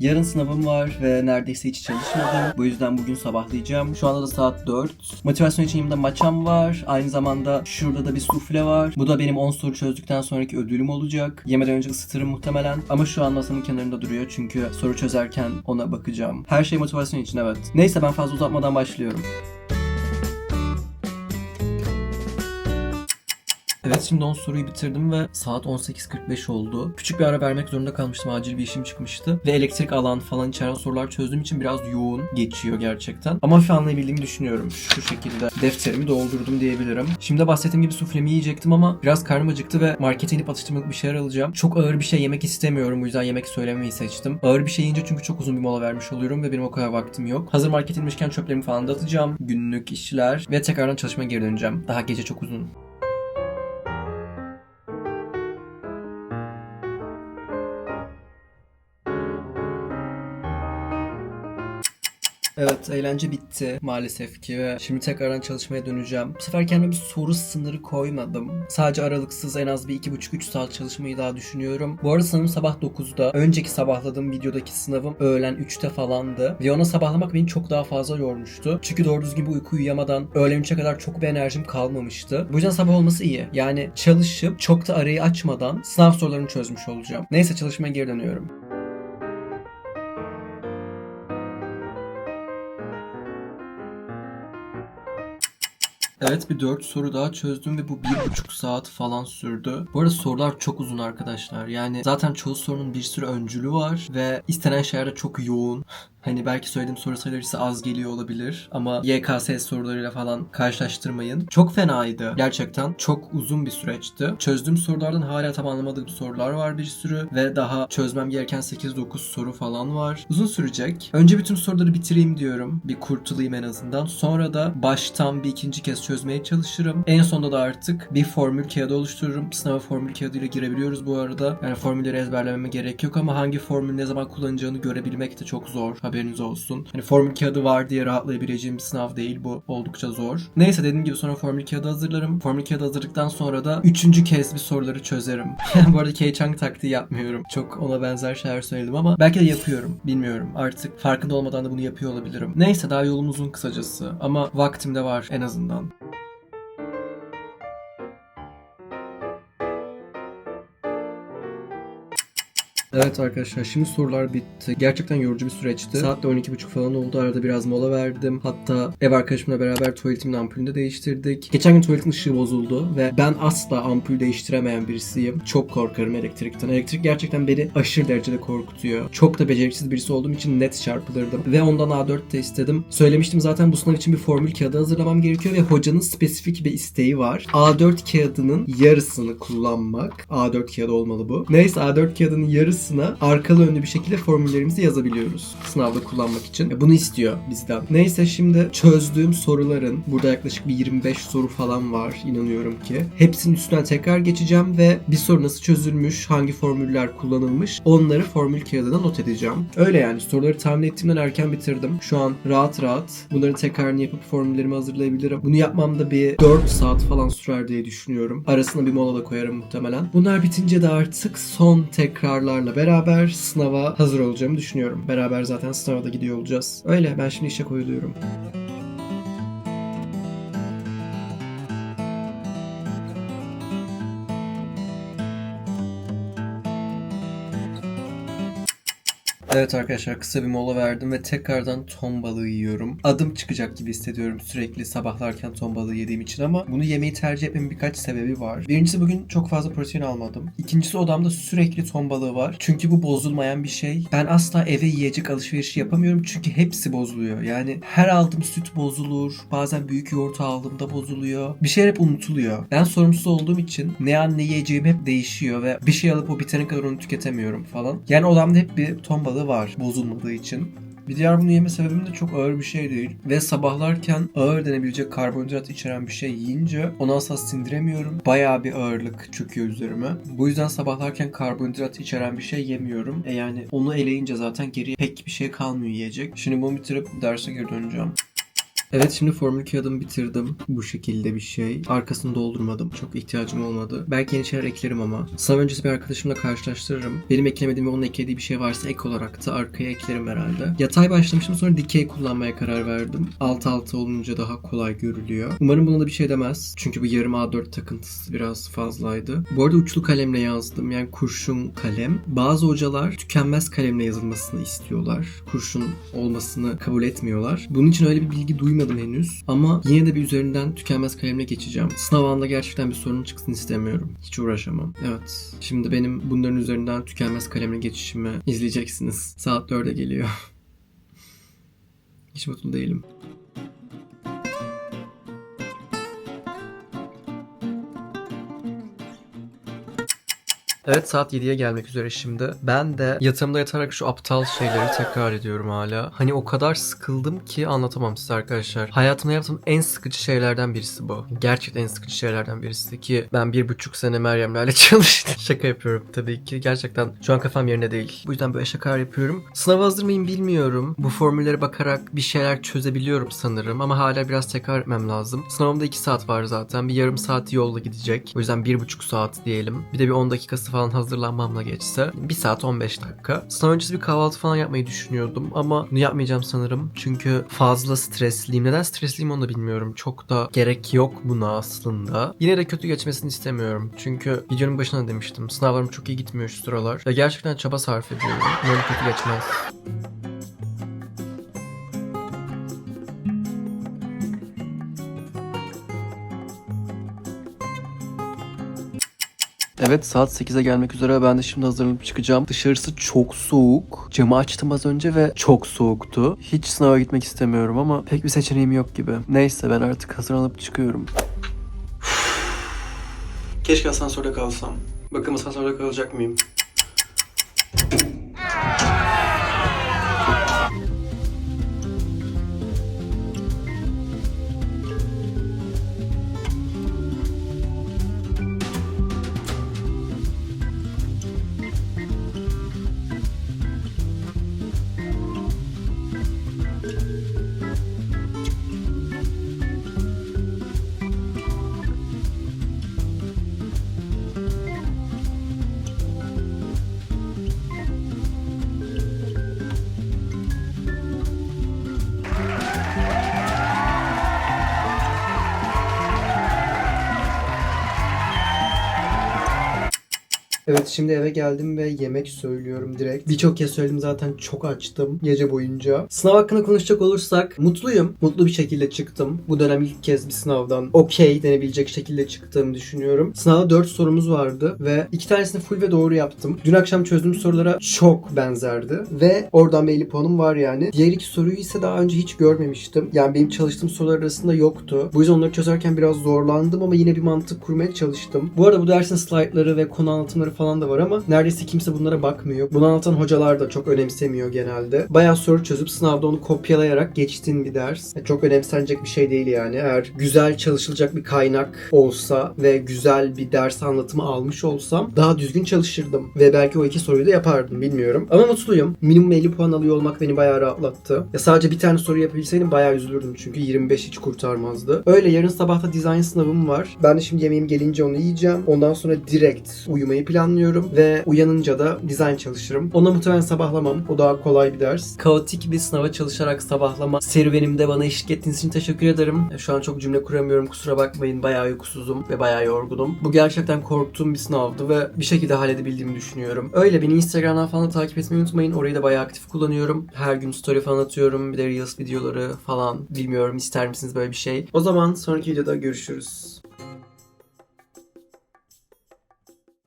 Yarın sınavım var ve neredeyse hiç çalışmadım. Bu yüzden bugün sabahlayacağım. Şu anda da saat 4. Motivasyon için yanımda maçam var. Aynı zamanda şurada da bir sufle var. Bu da benim 10 soru çözdükten sonraki ödülüm olacak. Yemeden önce ısıtırım muhtemelen. Ama şu an masanın kenarında duruyor çünkü soru çözerken ona bakacağım. Her şey motivasyon için evet. Neyse ben fazla uzatmadan başlıyorum. Evet şimdi 10 soruyu bitirdim ve saat 18.45 oldu. Küçük bir ara vermek zorunda kalmıştım. Acil bir işim çıkmıştı. Ve elektrik alan falan içeren sorular çözdüğüm için biraz yoğun geçiyor gerçekten. Ama hafif anlayabildiğimi düşünüyorum. Şu şekilde defterimi doldurdum diyebilirim. Şimdi bahsettiğim gibi suflemi yiyecektim ama biraz karnım acıktı ve markete inip atıştırmalık bir şeyler alacağım. Çok ağır bir şey yemek istemiyorum. Bu yüzden yemek söylememeyi seçtim. Ağır bir şey yiyince çünkü çok uzun bir mola vermiş oluyorum ve benim o kadar vaktim yok. Hazır market inmişken çöplerimi falan da atacağım. Günlük işler ve tekrardan çalışmaya geri döneceğim. Daha gece çok uzun. Evet eğlence bitti maalesef ki ve şimdi tekrardan çalışmaya döneceğim. Bu sefer kendime bir soru sınırı koymadım. Sadece aralıksız en az bir 2,5-3 saat çalışmayı daha düşünüyorum. Bu arada sınavım sabah 9'da. Önceki sabahladığım videodaki sınavım öğlen 3'te falandı. Ve ona sabahlamak beni çok daha fazla yormuştu. Çünkü doğru düzgün bir uyku uyuyamadan öğlen 3'e kadar çok bir enerjim kalmamıştı. Bu yüzden sabah olması iyi. Yani çalışıp çok da arayı açmadan sınav sorularını çözmüş olacağım. Neyse çalışmaya geri dönüyorum. Evet bir 4 soru daha çözdüm ve bu 1,5 saat falan sürdü. Bu arada sorular çok uzun arkadaşlar. Yani zaten çoğu sorunun bir sürü öncülü var ve istenen şeyler de çok yoğun. Hani belki söylediğim soru sayıları az geliyor olabilir ama YKS sorularıyla falan karşılaştırmayın. Çok fenaydı. Gerçekten çok uzun bir süreçti. Çözdüğüm sorulardan hala tam anlamadığım sorular var bir sürü ve daha çözmem gereken 8-9 soru falan var. Uzun sürecek. Önce bütün soruları bitireyim diyorum. Bir kurtulayım en azından. Sonra da baştan bir ikinci kez çözmeye çalışırım. En sonunda da artık bir formül kağıdı oluştururum. Sınava formül kağıdıyla girebiliyoruz bu arada. Yani formülleri ezberlememe gerek yok ama hangi formül ne zaman kullanacağını görebilmek de çok zor. Haberiniz olsun. Hani formül kağıdı var diye rahatlayabileceğim bir sınav değil bu. Oldukça zor. Neyse dediğim gibi sonra formül kağıdı hazırlarım. Formül kağıdı hazırladıktan sonra da üçüncü kez bir soruları çözerim. bu arada Kei Chang taktiği yapmıyorum. Çok ona benzer şeyler söyledim ama belki de yapıyorum. Bilmiyorum. Artık farkında olmadan da bunu yapıyor olabilirim. Neyse daha yolum uzun kısacası. Ama vaktim de var en azından. Evet arkadaşlar şimdi sorular bitti. Gerçekten yorucu bir süreçti. Saat de 12.30 falan oldu. Arada biraz mola verdim. Hatta ev arkadaşımla beraber tuvaletimin ampulünü de değiştirdik. Geçen gün tuvaletin ışığı bozuldu ve ben asla ampul değiştiremeyen birisiyim. Çok korkarım elektrikten. Elektrik gerçekten beni aşırı derecede korkutuyor. Çok da beceriksiz birisi olduğum için net çarpılırdım. Ve ondan A4 de istedim. Söylemiştim zaten bu sınav için bir formül kağıdı hazırlamam gerekiyor ve hocanın spesifik bir isteği var. A4 kağıdının yarısını kullanmak. A4 kağıdı olmalı bu. Neyse A4 kağıdının yarısı yarısına arkalı önlü bir şekilde formüllerimizi yazabiliyoruz sınavda kullanmak için. E, Bunu istiyor bizden. Neyse şimdi çözdüğüm soruların burada yaklaşık bir 25 soru falan var inanıyorum ki. Hepsinin üstünden tekrar geçeceğim ve bir soru nasıl çözülmüş, hangi formüller kullanılmış onları formül kağıdına not edeceğim. Öyle yani soruları tahmin ettiğimden erken bitirdim. Şu an rahat rahat bunların tekrarını yapıp formüllerimi hazırlayabilirim. Bunu yapmamda bir 4 saat falan sürer diye düşünüyorum. Arasına bir mola da koyarım muhtemelen. Bunlar bitince de artık son tekrarlarla beraber sınava hazır olacağımı düşünüyorum. Beraber zaten sınava da gidiyor olacağız. Öyle ben şimdi işe koyuluyorum. Evet arkadaşlar kısa bir mola verdim ve tekrardan ton balığı yiyorum. Adım çıkacak gibi hissediyorum sürekli sabahlarken ton balığı yediğim için ama bunu yemeyi tercih etmemin birkaç sebebi var. Birincisi bugün çok fazla protein almadım. İkincisi odamda sürekli ton balığı var. Çünkü bu bozulmayan bir şey. Ben asla eve yiyecek alışverişi yapamıyorum çünkü hepsi bozuluyor. Yani her aldığım süt bozulur. Bazen büyük yoğurt aldığımda bozuluyor. Bir şeyler hep unutuluyor. Ben sorumsuz olduğum için ne an ne yiyeceğim hep değişiyor ve bir şey alıp o bitene kadar onu tüketemiyorum falan. Yani odamda hep bir ton balığı var bozulmadığı için. Bir diğer bunu yeme sebebim de çok ağır bir şey değil. Ve sabahlarken ağır denebilecek karbonhidrat içeren bir şey yiyince onu asla sindiremiyorum. Bayağı bir ağırlık çöküyor üzerime. Bu yüzden sabahlarken karbonhidrat içeren bir şey yemiyorum. E yani onu eleyince zaten geriye pek bir şey kalmıyor yiyecek. Şimdi bunu bitirip derse geri döneceğim. Evet şimdi formül kağıdımı bitirdim. Bu şekilde bir şey. Arkasını doldurmadım. Çok ihtiyacım olmadı. Belki yeni şeyler eklerim ama. Sınav öncesi bir arkadaşımla karşılaştırırım. Benim eklemediğim ve onun eklediği bir şey varsa ek olarak da arkaya eklerim herhalde. Yatay başlamıştım sonra dikey kullanmaya karar verdim. Alt alta olunca daha kolay görülüyor. Umarım buna da bir şey demez. Çünkü bu yarım A4 takıntısı biraz fazlaydı. Bu arada uçlu kalemle yazdım. Yani kurşun kalem. Bazı hocalar tükenmez kalemle yazılmasını istiyorlar. Kurşun olmasını kabul etmiyorlar. Bunun için öyle bir bilgi duymadım henüz. Ama yine de bir üzerinden tükenmez kalemle geçeceğim. Sınav anında gerçekten bir sorun çıksın istemiyorum. Hiç uğraşamam. Evet. Şimdi benim bunların üzerinden tükenmez kalemle geçişimi izleyeceksiniz. Saat 4'e geliyor. Hiç mutlu değilim. Evet saat 7'ye gelmek üzere şimdi. Ben de yatağımda yatarak şu aptal şeyleri tekrar ediyorum hala. Hani o kadar sıkıldım ki anlatamam size arkadaşlar. Hayatımda yaptığım en sıkıcı şeylerden birisi bu. Gerçekten en sıkıcı şeylerden birisi ki ben bir buçuk sene Meryemlerle çalıştım. Şaka yapıyorum tabii ki. Gerçekten şu an kafam yerine değil. Bu yüzden böyle şakalar yapıyorum. Sınava hazır mıyım bilmiyorum. Bu formüllere bakarak bir şeyler çözebiliyorum sanırım ama hala biraz tekrar etmem lazım. Sınavımda 2 saat var zaten. Bir yarım saat yolla gidecek. O yüzden bir buçuk saat diyelim. Bir de bir 10 dakikası falan hazırlanmamla geçse 1 saat 15 dakika. Sınav öncesi bir kahvaltı falan yapmayı düşünüyordum ama bunu yapmayacağım sanırım. Çünkü fazla stresliyim. Neden stresliyim onu da bilmiyorum. Çok da gerek yok buna aslında. Yine de kötü geçmesini istemiyorum. Çünkü videonun başına demiştim. Sınavlarım çok iyi gitmiyor şu sıralar. Ve gerçekten çaba sarf ediyorum. Umarım kötü geçmez. Evet saat 8'e gelmek üzere ben de şimdi hazırlanıp çıkacağım. Dışarısı çok soğuk. Camı açtım az önce ve çok soğuktu. Hiç sınava gitmek istemiyorum ama pek bir seçeneğim yok gibi. Neyse ben artık hazırlanıp çıkıyorum. Keşke asansörde kalsam. Bakın asansörde kalacak mıyım? Evet şimdi eve geldim ve yemek söylüyorum direkt. Birçok kez söyledim zaten çok açtım gece boyunca. Sınav hakkında konuşacak olursak mutluyum. Mutlu bir şekilde çıktım. Bu dönem ilk kez bir sınavdan okey denebilecek şekilde çıktığımı düşünüyorum. Sınavda 4 sorumuz vardı ve iki tanesini full ve doğru yaptım. Dün akşam çözdüğüm sorulara çok benzerdi ve oradan bir 50 puanım var yani. Diğer iki soruyu ise daha önce hiç görmemiştim. Yani benim çalıştığım sorular arasında yoktu. Bu yüzden onları çözerken biraz zorlandım ama yine bir mantık kurmaya çalıştım. Bu arada bu dersin slaytları ve konu anlatımları falan da var ama neredeyse kimse bunlara bakmıyor. Bunu anlatan hocalar da çok önemsemiyor genelde. Bayağı soru çözüp sınavda onu kopyalayarak geçtiğin bir ders. E, Çok önemsenecek bir şey değil yani. Eğer güzel çalışılacak bir kaynak olsa ve güzel bir ders anlatımı almış olsam daha düzgün çalışırdım. Ve belki o iki soruyu da yapardım bilmiyorum. Ama mutluyum. Minimum 50 puan alıyor olmak beni bayağı rahatlattı. Ya sadece bir tane soru yapabilseydim bayağı üzülürdüm çünkü 25 hiç kurtarmazdı. Öyle yarın sabah da dizayn sınavım var. Ben de şimdi yemeğim gelince onu yiyeceğim. Ondan sonra direkt uyumayı planlıyorum ve uyanınca da dizayn çalışırım. Ona muhtemelen sabahlamam. O daha kolay bir ders. Kaotik bir sınava çalışarak sabahlama serüvenimde bana eşlik ettiğiniz için teşekkür ederim. Şu an çok cümle kuramıyorum. Kusura bakmayın. Bayağı uykusuzum ve bayağı yorgunum. Bu gerçekten korktuğum bir sınavdı ve bir şekilde halledebildiğimi düşünüyorum. Öyle beni Instagram'dan falan takip etmeyi unutmayın. Orayı da bayağı aktif kullanıyorum. Her gün story falan atıyorum. Bir de Reels videoları falan. Bilmiyorum ister misiniz böyle bir şey. O zaman sonraki videoda görüşürüz.